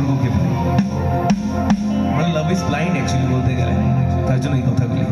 স্বর্গকে পাই আমার love is blind actually বলতে গেলে। তার জন্য এই কথাগুলি।